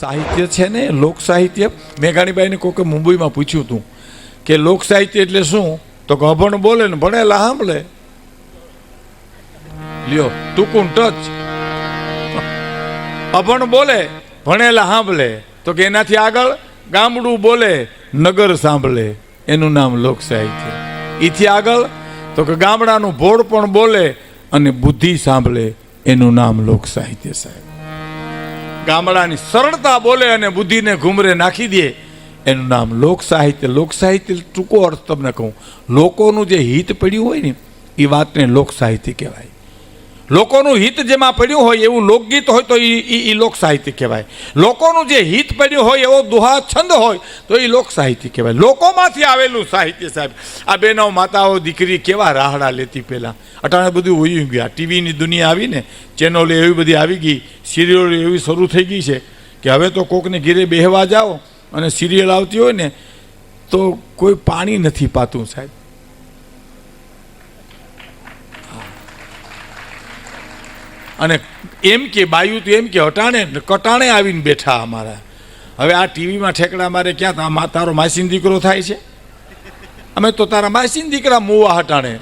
સાહિત્ય છે ને, લોક સાહિત્ય. મેઘાણીબાઈને કોકે મુંબઈમાં પૂછ્યું હતું કે લોક સાહિત્ય એટલે શું? તો કે અભણ બોલે ને, ભણેલા સાંભળે. લ્યો, ટૂંકું ટચ. અભણ બોલે, ભણેલા સાંભળે. તો કે એનાથી આગળ ગામડું બોલે, નગર સાંભળે. એનું નામ લોક સાહિત્ય. એથી આગળ તો કે ગામડાનું ભોળ પણ બોલે અને બુદ્ધિ સાંભળે. એનું નામ લોક સાહિત્ય સાહેબ. ગામડાની સરળતા બોલે અને બુદ્ધિને ઘુમરે નાખી દે. એનું નામ લોક સાહિત્ય. લોક સાહિત્ય ટૂંકો અર્થ તમને કહું. લોકોનું જે હિત પડ્યું હોય ને, એ વાતને લોક સાહિત્ય કહેવાય. લોકોનું હિત જેમાં પડ્યું હોય એવું લોકગીત હોય તો એ લોક સાહિત્ય કહેવાય. લોકોનું જે હિત પડ્યું હોય એવો દુહા છંદ હોય તો એ લોક સાહિત્ય કહેવાય. લોકોમાંથી આવેલું સાહિત્ય સાહેબ, આ બેનો માતાઓ, દીકરી કેવા રાહડા લેતી પહેલાં. અટાણે બધું હોઈ ગયા. ટીવીની દુનિયા આવી ને ચેનલો એવી બધી આવી ગઈ, સિરિયલો એવી શરૂ થઈ ગઈ છે કે હવે તો કોકને ઘીરે બેહવા જાઓ અને સિરિયલ આવતી હોય ને તો કોઈ પાણી નથી પાતું સાહેબ. અને એમ કે, બાયું તો એમ કે, હટાણે, કટાણે આવીને બેઠા અમારા. હવે આ ટીવીમાં ઠેકડા મારે ક્યાં? તારો માસીન દીકરો થાય છે? અમે તો તારા માસીન દીકરા મૂવા હટાણે.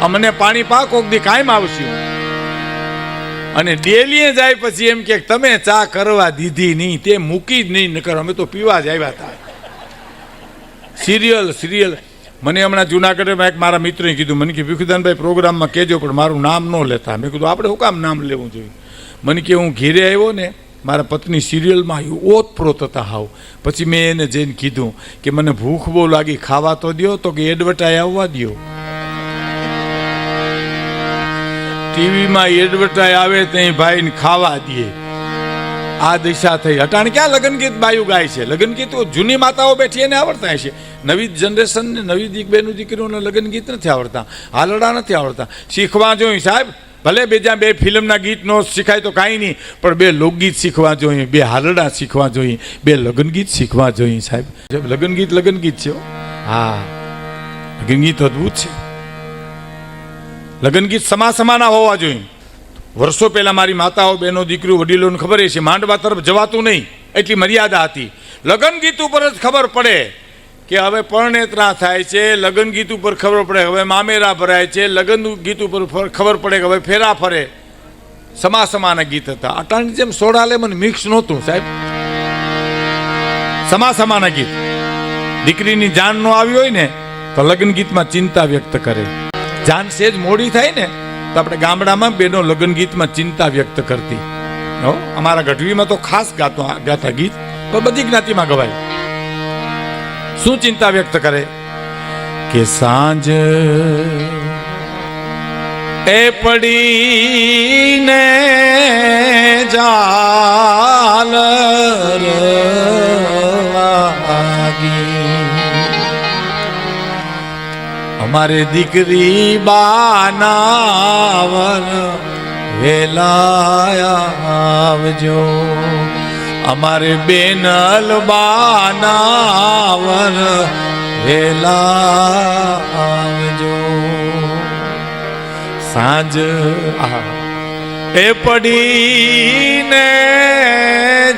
અમને પાણી પાક ઓગદી કાયમ આવશું. અને ડેલીએ જાય પછી એમ કે, તમે ચા કરવા દીધી નહીં, તે મૂકી જ નહીં, નકર અમે તો પીવા જ આવ્યા હતા સિરિયલ સિરિયલ. મને હમણાં જુનાગઢમાં એક મારા મિત્રએ કીધું, મને કે, ભીખુદાનભાઈ, પ્રોગ્રામમાં કહેજો, પણ મારું નામ ન લેતા. મેં કીધું, આપણે હું કામ નામ લેવું જોઈએ. મને કે, હું ઘેરે આવ્યો ને, મારા પત્ની સિરિયલમાં ઓતપ્રોત હતા હાવ. પછી મેં એને જઈને કીધું કે, મને ભૂખ બહુ લાગી, ખાવા તો દ્યો, તો કે એડવર્ટાઈ આવવા દ્યો. ટીવીમાં એડવર્ટાઈ આવે ત્યાં ભાઈને ખાવા દે. આ દિશા થઈ. અટાણે ક્યાં લગ્ન ગીત બાયું ગાય છે? લગ્ન ગીત જૂની માતાઓ બેઠી એને આવડતા છે નવી જનરેશન ને નવી દીક બેનું દીકરીઓને લગ્ન ગીત નથી આવડતા. હાલડા નથી આવડતા. શીખવા જોઈએ સાહેબ, ભલે બે જ્યાં બે ફિલ્મના ગીત નો શીખાય તો કાંઈ નહીં, પણ બે લોકગીત શીખવા જોઈએ, બે હાલડા શીખવા જોઈએ, બે લગ્ન ગીત શીખવા જોઈએ સાહેબ. લગ્ન ગીત લગ્ન ગીત છે હા. લગ્ન ગીત અદ્ભુત છે. લગ્ન ગીત સમા સમાના હોવા જોઈએ. વર્ષો પહેલાં મારી માતાઓ, બહેનો, દીકરીઓ, વડીલોને ખબર છે માંડવા તરફ જવાતું નહીં. એટલી મર્યાદા હતી. લગ્ન ગીત ઉપર જ ખબર પડે કે હવે પરણેતરા થાય છે, લગ્ન ગીત ઉપર ખબર પડે, હવે મામેરા ભરાય છે, લગ્ન ગીત ઉપર ખબર પડે કે હવે ફેરા ફરે. સમા સમાના ગીત હતા. અટાણી જેમ સોડા લેમન મિક્સ નહોતું, સાહેબ. સમા સમાના ગીત. દીકરીની જાન નો આવી હોય ને, તો લગ્ન ગીતમાં ચિંતા વ્યક્ત કરે. જાન સેજ મોડી થાય ને તો આપણે ગામડામાં બેનો લગ્ન ગીતમાં ચિંતા વ્યક્ત કરતી. હો, અમારા ગઢવીમાં તો ખાસ ગાતો ગાતા ગીત. પણ બધી જ્ઞાતિમાં ગવાય. શું ચિંતા વ્યક્ત કરે? કે સાંજ એ પડીને જાલ વાગી અમારે દીકરી બાનાવર વેલાયા આવજો અમારે બેનલ બાનાવર વેલા આવજો સાંજ આહા. એ પડીને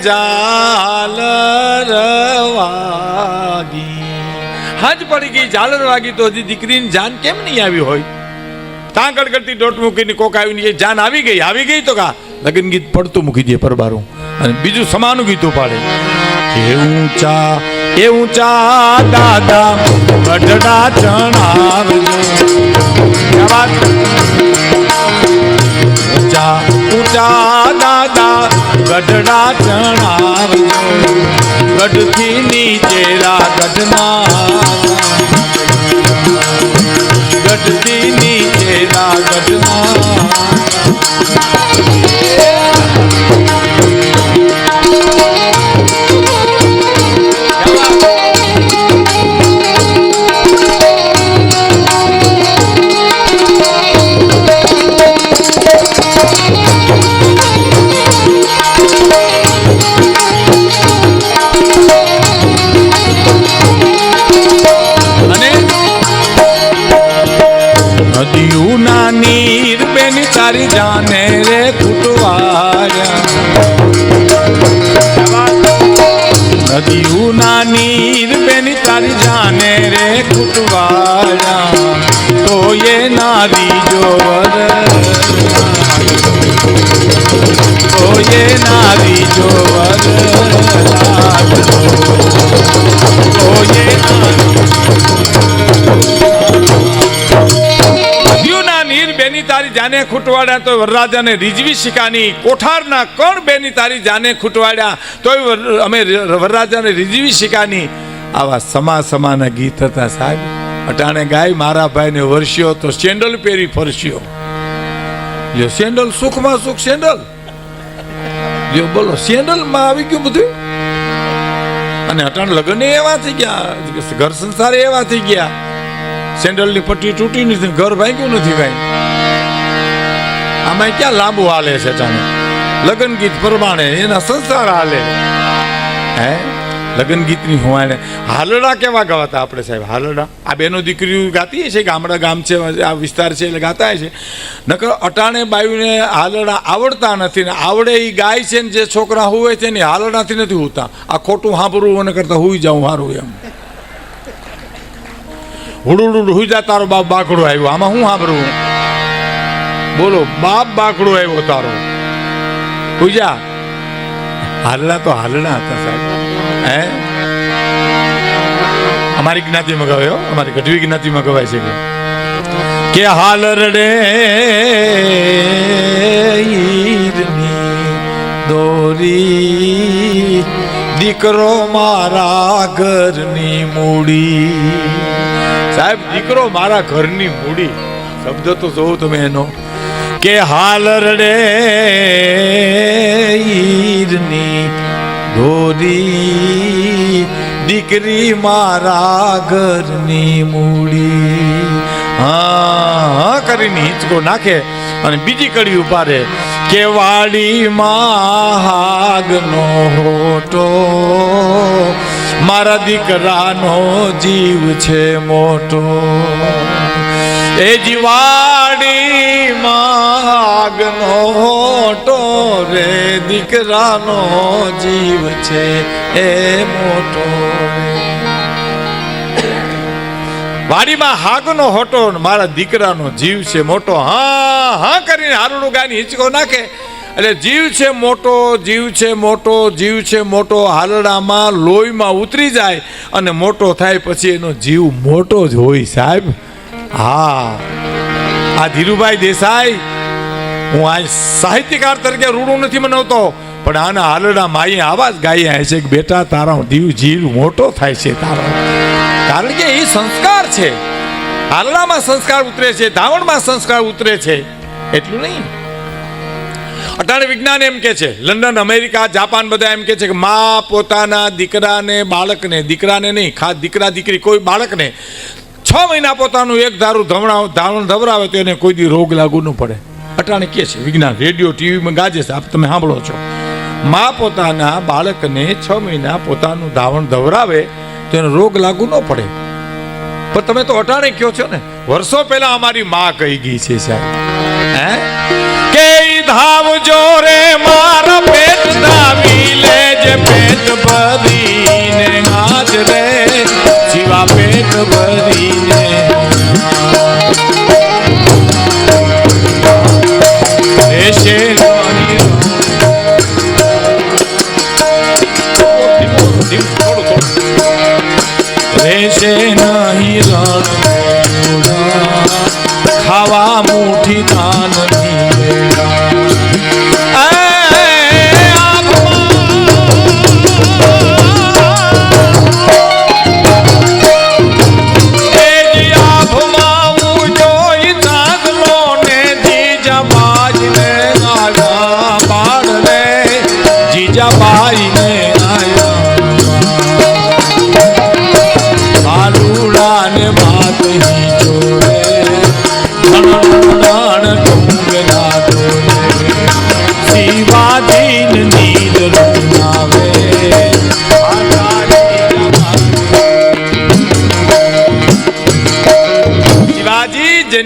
જાલ વાગી હાજ પડી ગઈ, ઝાલર વાગી તો હજી દીકરીની જાન કેમ નહીં આવી હોય? ત્યાં ગડગડતી ડોટ મૂકીને કોક આવીને એ જાન આવી ગઈ આવી ગઈ તો કા લગ્ન ગીત પડતું મૂકી દે પરબારું. અને બીજું સમાનું ગીત પાડે એ ઊંચા એ ઊંચા દાદા, ગઢડા ચણાવજો ઊંચા ઊંચા દાદા, ગઢડા ચણાવજો ગઢથી નીચે રાગઢના ગઢથી નીચે ગઢના નીર બેની તારી જાને ખૂટવાડ્યા તો વરરાજાને રીઝવી શિકાની. કોઠારના કણ બેની તારી જાને ખૂટવાડ્યા તોય અમે વરરાજાને રીઝવી શિકાની. આવા સમા સમાના ગીત હતા સાહેબ. અટાણે ગાય મારા ભાઈને વર્ષ્યો તો સેન્ડલ પહેરી ફરસ્યો. જો સેન્ડલ સુખમાં સુખ સેન્ડલ લ્યો બોલો સેન્ડલમાં આવી ગયું બધું? અને અટાણ લગ્ન એવા થઈ ગયા, ઘર સંસાર એવા થઈ ગયા. સેન્ડલની પટ્ટી તૂટી નથી, ઘર ભાંગ્યું નથી ભાઈ. આમાં ક્યાં લાંબુ હાલે છે અટાણે? લગ્ન ગીત પ્રમાણે એના સંસાર હાલે. હે? લગ્ન ગીતની હુવાને. હાલડા કેવા ગવાતા આપણે સાહેબ? હાલડા. આ બેનો દીકરીઓ ગાતી છે, ગામડા ગામ છે, આ વિસ્તાર છે, એટલે ગાતા છે. નકર અટાણે બાયુને હાલડા આવડતા નથી ને આવડે એ ગાય છે ને જે છોકરા હોય છે ને હાલડાથી નથી હોતા. આ ખોટું સાંભળવું અને કરતા હોઈ જાઉં સારું એમ. હુડુડુડ હુઈ જા, તારો બાપ બાકડો આવ્યો. આમાં હું સાંભળવું બોલો, બાપ બાકડો આવ્યો તારો. હુઈ જા. હાલડા તો હાલના હતા સાહેબ. હે? અમારી જ્ઞાતિમાં ગવાયો અમારી ગઢવી જ્ઞાતિમાં ગવાય છે કે? હાલ રડે દોરી, દીકરો મારા ઘરની મૂડી. સાહેબ, દીકરો મારા ઘરની મૂડી. શબ્દ તો જોવો તમે એનો. કે હાલ રડે ઈરની દોરી. દીકરી મારા ઘરની મૂડી. હા, કરીને હિંચકો નાખે અને બીજી કડી ઉપાડે કે વાડીમાં હાગનો હોટો મારા દીકરાનો જીવ છે મોટો. એ જીવાડીમાં આગનો મોટો રે, દીકરાનો જીવ છે એ મોટો વાડીમાં હાગનો હોટો મારા દીકરાનો જીવ છે મોટો. હા હા કરીને હારુડું ગાય હિંચકો નાખે. એટલે જીવ છે મોટો, જીવ છે મોટો, જીવ છે મોટો, હાલડામાં લોહીમાં ઉતરી જાય અને મોટો થાય પછી એનો જીવ મોટો જ હોય સાહેબ. હા. આ ધીરુભાઈ દેસાઈ, હું આ સાહિત્યકાર તરીકે રૂડું નથી મનાવતો, પણ આના હાલડા માએ આવા જ ગાય છે કે બેટા, તારો દીવ જીવ મોટો થાય છે તારો. કારણ કે એ સંસ્કાર છે. હાલડામાં સંસ્કાર ઉતરે છે, ધાવણમાં સંસ્કાર ઉતરે છે. એટલું નહીં. અટાણે વિજ્ઞાન એમ કે છે, લંડન, અમેરિકા, જાપાન બધા એમ કે છે કે મા પોતાના દીકરાને, બાળકને, દીકરાને નહીં ખાસ દીકરા, દીકરી કોઈ બાળકને છ મહિના પોતાનું એક ધારું ધવણાવ ધાવણ ધવરાવે તો એને કોઈ દી રોગ લાગુ ન પડે. અટાણે કે છે, વિજ્ઞાન, રેડિયો, ટીવીમાં ગાજે છે, આપ તમે સાંભળો છો. મા પોતાના બાળકને છ મહિના પોતાનું ધાવણ ધવરાવે તો એને રોગ લાગુ ન પડે. પણ તમે તો અટાણે કયો છો ને, વર્ષો પહેલા અમારી મા કહી ગઈ છે સાહેબ. હે? કે ધાવ ધાવજો રે, મારા પેટ ધાવી લેજે પેટ ભરીને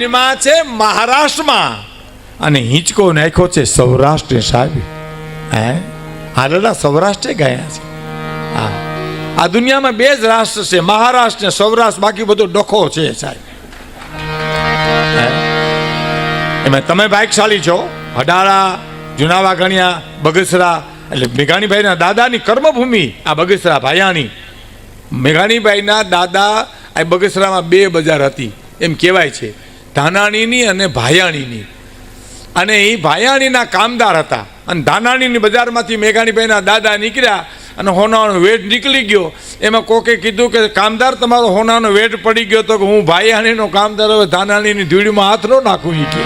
શિવાજી છે મહારાષ્ટ્રમાં. અને હિંચકો નાખ્યો છે સૌરાષ્ટ્ર સાહેબ. હે? હાલડા સૌરાષ્ટ્રે ગયા છે. હા. આ દુનિયામાં બે જ રાષ્ટ્ર છે, મહારાષ્ટ્ર ને સૌરાષ્ટ્ર, બાકી બધો ડખો છે સાહેબ. એમાં તમે ભાગશાળી છો? હડાળા જુનાવા ગણ્યા, બગસરા, એટલે મેઘાણીભાઈના દાદાની કર્મભૂમિ આ બગસરા ભાયાણી મેઘાણીભાઈના દાદા આ બગસરામાં બે બજાર હતી. એમ કહેવાય છે. ધાનાણીની અને ભાયાણીની. અને એ ભાયાણીના કામદાર હતા. અને ધાનાણીની બજારમાંથી મેઘાણીભાઈના દાદા નીકળ્યા અને હોનાનો વેટ નીકળી ગયો. એમાં કોકે કીધું કે, કામદાર, તમારો હોનાનો વેટ પડી ગયો તો કે હું ભાયાણીનો કામદાર હવે ધાનાણીની ધૂળીમાં હાથ ન નાખું કે.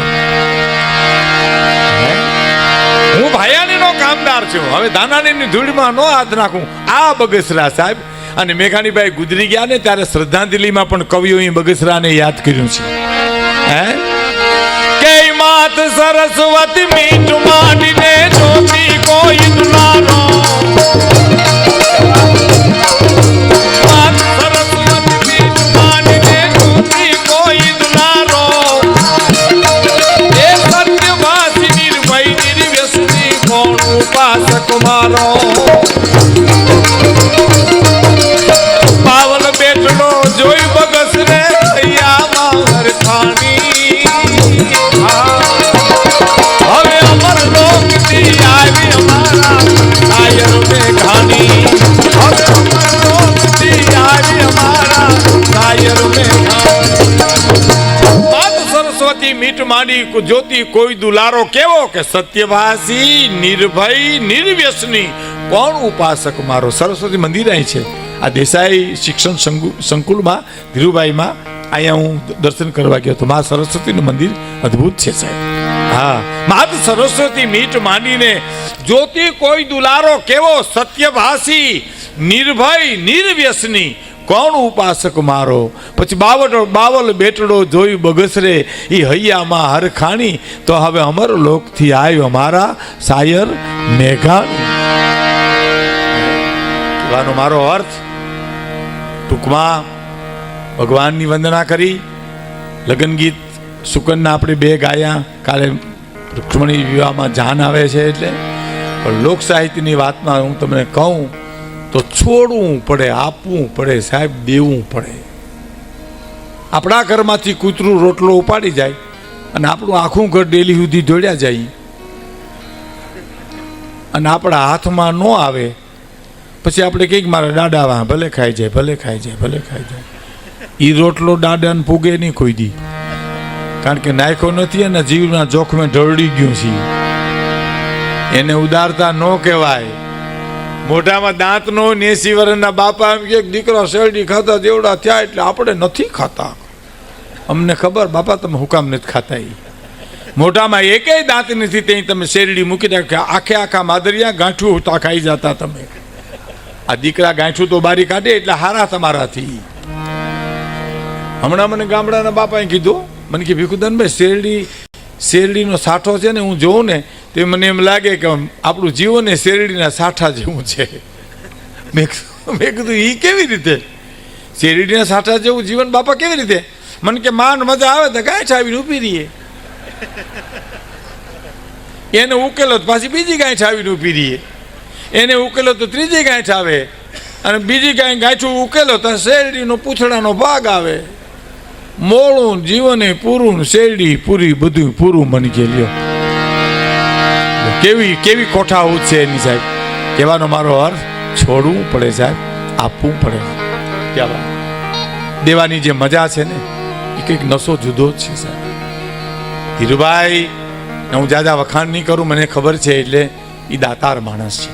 હું? ભાયાણીનો કામદાર છું. હવે ધાનાણીની ધૂળમાં ન હાથ નાખું. આ બગસરા સાહેબ. અને મેઘાણીભાઈ ગુજરી ગયા ને ત્યારે શ્રદ્ધાંજલિમાં પણ કવિઓએ બગસરાને યાદ કર્યું છે. હે? કે માત સરસ્વતી મીઠ મીઠ માંડી કુ- કોઈ દુલારો કેવો કે સત્યભાસી, નિર્ભય, નિર્વ્યસની? કોણ ઉપાસક મારો? સરસ્વતી મંદિર અહીં છે. આ દેસાઈ શિક્ષણ સંકુલમાં, ધીરુભાઈમાં અહીંયા હું દર્શન કરવા ગયો તો મા સરસ્વતીનું મંદિર અદ્ભુત છે સાહેબ. હા. માત સરસ્વતી મીઠ માંડીને જોતી કોઈ દુલારો કેવો સત્યભાસી, નિર્ભય, નિર્વ્યસની? કોણ ઉપાસક મારો? પછી બાવટો બાવલ બેટડો જોઈ બગસરે એ હૈયામાં હરખાણી તો હવે અમર લોકથી આવ્યો અમારા સાયર મેઘાણી. મારો અર્થ, ટૂંકમાં ભગવાનની વંદના કરી લગ્ન ગીત સુકનના આપણે બે ગાયા કાલે રૂક્ષ્મણી વિવાહમાં જાન આવે છે એટલે પણ લોક સાહિત્યની વાતમાં હું તમને કહું તો છોડવું પડે, આપવું પડે, સાહેબ દેવું પડે. આપણા ઘરમાંથી કૂતરું રોટલો ઉપાડી જાય અને આપણું આખું ઘર ડેલી સુધી દોડ્યા જાય. અને આપણા હાથમાં ન આવે, પછી આપણે કંઈક મારા દાડાવા ભલે ખાઈ જાય, ભલે ખાઈ જાય, ભલે ખાઈ જાય. એ રોટલો દાદાને પૂગે નહીં કોઈ દી. કારણ કે નાખ્યો નથી અને જીવના જોખમે ઢળડી ગયું છે. એને ઉદારતા ન કહેવાય. મોઢામાં દાંત નો નેસી વર્ષના બાપા એમ કે, દીકરો શેરડી ખાતા જેવડા થયા એટલે આપણે નથી ખાતા. અમને ખબર, બાપા, તમે હુકામ નથી ખાતા એ મોઢામાં એકેય દાંત નથી ત્યાં તમે શેરડી મૂકી કે આખે આખા માદરિયા ગાંઠું ઉતા ખાઈ જતા તમે. આ દીકરા ગાંઠું તો બારી કાઢે એટલે હારા તમારાથી. હમણાં મને ગામડાના બાપાએ કીધું મને કે ભીખુદાનભાઈ શેરડી, શેરડીનો સાઠો છે ને હું જોઉં ને, તે મને એમ લાગે કે આપણું જીવન એ શેરડીના સાઠા જેવું છે. મેં કીધું- એ કેવી રીતે? શેરડીના સાઠા જેવું જીવન બાપા કેવી રીતે? મને કે માન મજા આવે તો ગાંઠ આવીને ઊભી રહીએ. એને ઉકેલો તો પાછી બીજી ગાય આવીને ઊભી રહીએ. એને ઉકેલો તો ત્રીજી ગાય આવે. અને બીજી ગાય ગાંઠું ઉકેલો તો શેરડીનો પૂછડાનો ભાગ આવે. મોળું જીવને પૂરું શેરડી પૂરી બધું પૂરું મની કે લ્યો. કેવી કેવી કોઠાહૂત છે એની સાહેબ? કહેવાનો મારો અર્થ છોડવું પડે સાહેબ આપવું પડે. કહેવા દેવાની જે મજા છે ને એ કંઈક નશો જુદો જ છે સાહેબ. ધીરુભાઈ હું જાદા વખાણ નહીં કરું મને ખબર છે એટલે એ દાતાર માણસ છે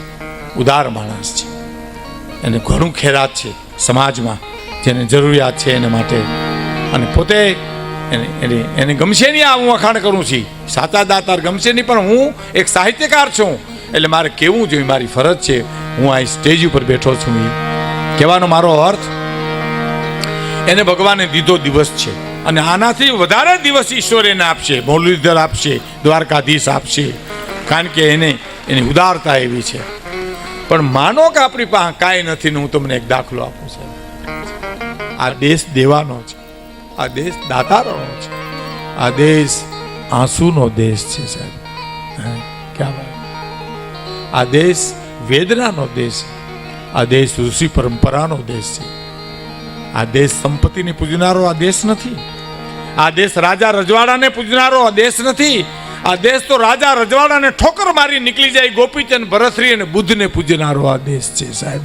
ઉદાર માણસ છે. એને ઘણું ખેરાત છે સમાજમાં જેને જરૂરિયાત છે એને માટે. અને પોતે એને એને ગમશે નહીં આ હું વખાણ કરું છું. સાચા દાતાર ગમશે નહીં, પણ હું એક સાહિત્યકાર છું. એટલે મારે કેવું જોઈએ? મારી ફરજ છે. હું આ સ્ટેજ ઉપર બેઠો છું એ. કહેવાનો મારો અર્થ, એને ભગવાને દીધો દિવસ છે. અને આનાથી વધારે દિવસ ઈશ્વર એને આપશે મૌલીધર આપશે, દ્વારકાધીશ આપશે. કારણ કે એને એની ઉદારતા એવી છે. પણ માનો કે આપણી પાસે કાંઈ નથી ને હું તમને એક દાખલો આપું છું આ દેશ દેવાનો છે. આ દેશ દાતારોનો છે આ દેશ આંસુનો દેશ છે સાહેબ ક્યાં વાત આ દેશ વેદનાનો દેશ આ દેશ ઋષિ પરંપરાનો દેશ છે આ દેશ સંપત્તિને પૂજનારો આ દેશ નથી આ દેશ રાજા રજવાડાને પૂજનારો આ દેશ નથી આ દેશ તો રાજા રજવાડાને ઠોકર મારી નીકળી જાય ગોપીચંદ ભરતશ્રી અને બુદ્ધને પૂજનારો આ દેશ છે સાહેબ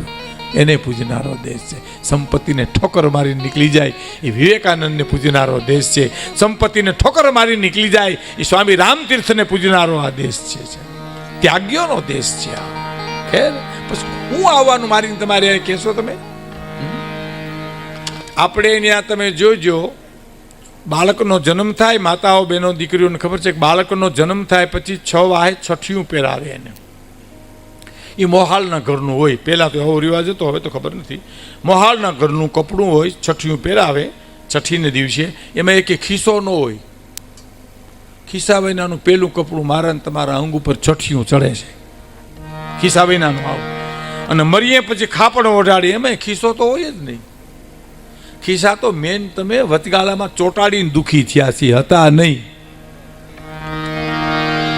એને પૂજનારો દેશ છે સંપત્તિને ઠોકર મારી નીકળી જાય એ વિવેકાનંદને પૂજનારો દેશ છે. સંપત્તિને ઠોકર મારી નીકળી જાય એ સ્વામી રામતીર્થને પૂજનારો આ દેશ છે ત્યાગ્યોનો દેશ છે આ. ખેર? પછી હું આવવાનું મારીને તમારે અહીંયા કહેશો તમે? આપણે ત્યાં તમે જોજો, બાળકનો જન્મ થાય, માતાઓ, બહેનો, દીકરીઓને ખબર છે કે બાળકનો જન્મ થાય પછી છ વાહે છઠિયું પહેરાવે એને. એ મોહાલના ઘરનું હોય. પહેલાં તો એવો રિવાજ હતો, હવે તો ખબર નથી. મોહાલના ઘરનું કપડું હોય, છઠ્ઠીયું પહેરાવે, છઠ્ઠીને દિવસે એમાં એક ખિસ્સો ન હોય. ખિસ્સા વૈનાનું પહેલું કપડું મારા ને તમારા અંગ ઉપર છઠ્ઠીયું ચડે છે. ખિસ્સા વૈનાનું આવું. અને મરીએ પછી ખાપણ ઓઢાડી એમાં ખિસ્સો તો હોય જ નહીં. ખિસ્સા તો મેન તમે વચગાળામાં ચોટાડીને દુઃખી થયા છીએ, હતા નહીં.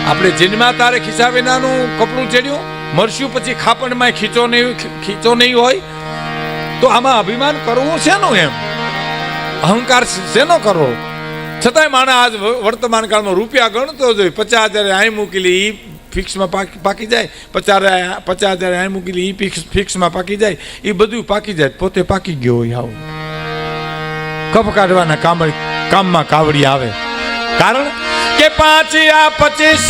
આપણે જન્મા તારે ખિસ્સા વિનાનું કપડું ચડ્યું? મરશું પછી ખાપણમાં ખીચો નહીં ખીચો નહીં હોય? તો આમાં અભિમાન કરવું શેનું એમ? અહંકાર શેનો કરવો? છતાંય માણસ આજ વર્તમાન કાળમાં રૂપિયા ગણતો જ હોય. પચાસ હજાર અહીં મૂકેલી એ ફિક્સમાં પાકી પાકી જાય. પચાસ પચાસ હજાર અહીં મૂકેલી એ ફિક્સ ફિક્સમાં પાકી જાય. એ બધું પાકી જાય. પોતે પાકી ગયો હોય આવું. કફ કાઢવાના કામ કામમાં કાવડી આવે. કારણ કે પાંચ આ પચીસ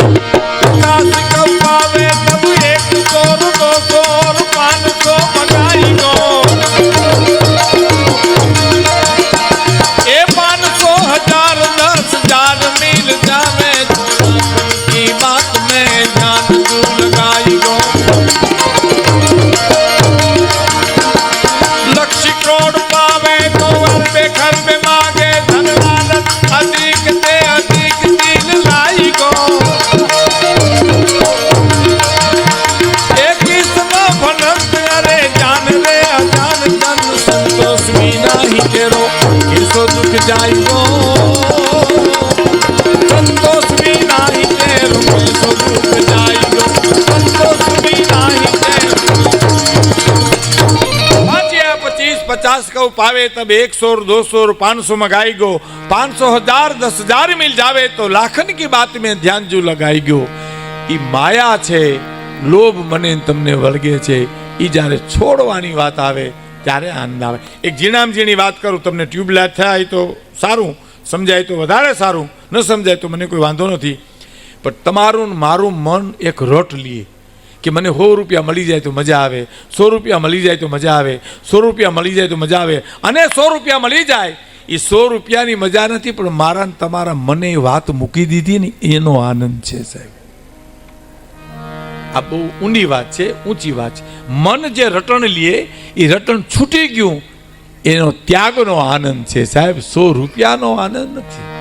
પચાસ કઉ પાવે તબ એકસો દોસો પાંચસો માં ગાઈ ગયો. પાંચસો હજાર, દસ હજાર મિલ જાવે તો લાખન કી બાત મેં ધ્યાન જો લગાઈ ગયો. એ માયા છે, લોભ મને તમને વળગે છે. એ જ્યારે છોડવાની વાત આવે, ત્યારે આનંદ આવે. એક ઝીણામ વાત કરું, તમને ટ્યુબલાઇટ થાય તો સારું, સમજાય તો વધારે સારું, ન સમજાય તો મને કોઈ વાંધો નથી. પણ તમારું મારું મન એક રટ લઈએ કે મને સો રૂપિયા મળી જાય તો મજા આવે, સો રૂપિયા મળી જાય તો મજા આવે, સો રૂપિયા મળી જાય તો મજા આવે. અને સો રૂપિયા મળી જાય, એ સો રૂપિયાની મજા નથી, પણ મારા તમારા મને વાત મૂકી દીધી ને, એનો આનંદ છે સાહેબ. આ બહુ ઊંડી વાત છે, ઊંચી વાત છે. મન જે રટણ લે, એ રટણ છૂટી ગયું, એનો ત્યાગનો આનંદ છે સાહેબ. સો રૂપિયાનો આનંદ નથી.